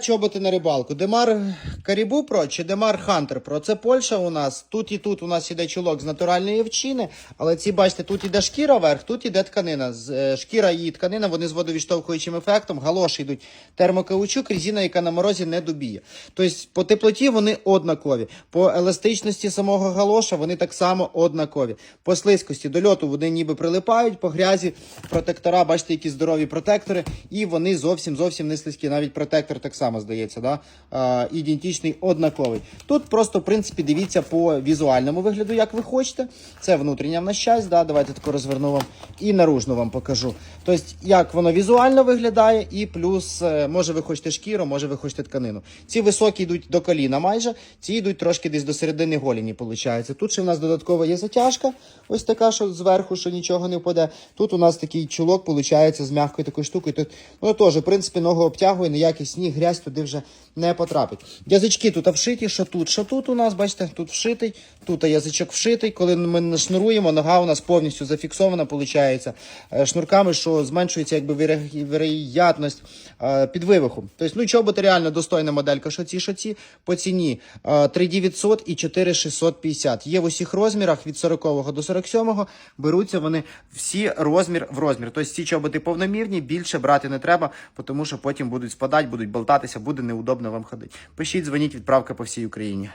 Чоботи на рибалку. Демар Карібу Про чи Демар Хантер Про. Це Польща у нас. Тут і тут у нас іде чулок з натуральної овчини, але ці, бачите, тут іде шкіра вверх, тут іде тканина. Е, Шкіра і тканина, вони з водовідштовхуючим ефектом, галоші йдуть термокаучук, резина, яка на морозі не добіє. Тобто по теплоті вони однакові. По еластичності самого галоша вони так само однакові. По слизькості до льоту вони ніби прилипають, по грязі протектора, бачите, які здорові протектори, і вони зовсім зовсім не слизькі. Навіть протектор так само здається, да? а, ідентичний, однаковий. Тут просто, в принципі, дивіться по візуальному вигляду, як ви хочете. Це внутрішня в нас часть, да? давайте тако розверну вам і наружну вам покажу. Тобто, як воно візуально виглядає, і плюс, е, може ви хочете шкіру, може ви хочете тканину. Ці високі йдуть до коліна майже, ці йдуть трошки десь до середини голіні, виходить. Тут ще в нас додатково є затяжка, ось така, що зверху, що нічого не впаде. Тут у нас такий чулок, виходить, з м'якою такою штукою. Тут воно теж, в принципі, ногу обтягує, ніякий сніг, грязь туди вже не потрапить. Язички тут вшиті, що тут, що тут у нас, бачите, тут вшитий, тут язичок вшитий. Коли ми нашнуруємо, нога у нас повністю зафіксована, виходить, е, шнурками, що зменшується якби вероятність е, підвивиху. Тобто, ну чоботи реально достойна моделька, що ці, що ці по ціні е, 3900 і 4650. Є в усіх розмірах від 40 до 47 беруться вони всі розмір в розмір. Тобто ці чоботи повномірні, більше брати не треба, тому що потім будуть спадати, будуть болтатися, буде неудобно вам ходити. Пишіть, дзвоніть, відправка по всій Україні.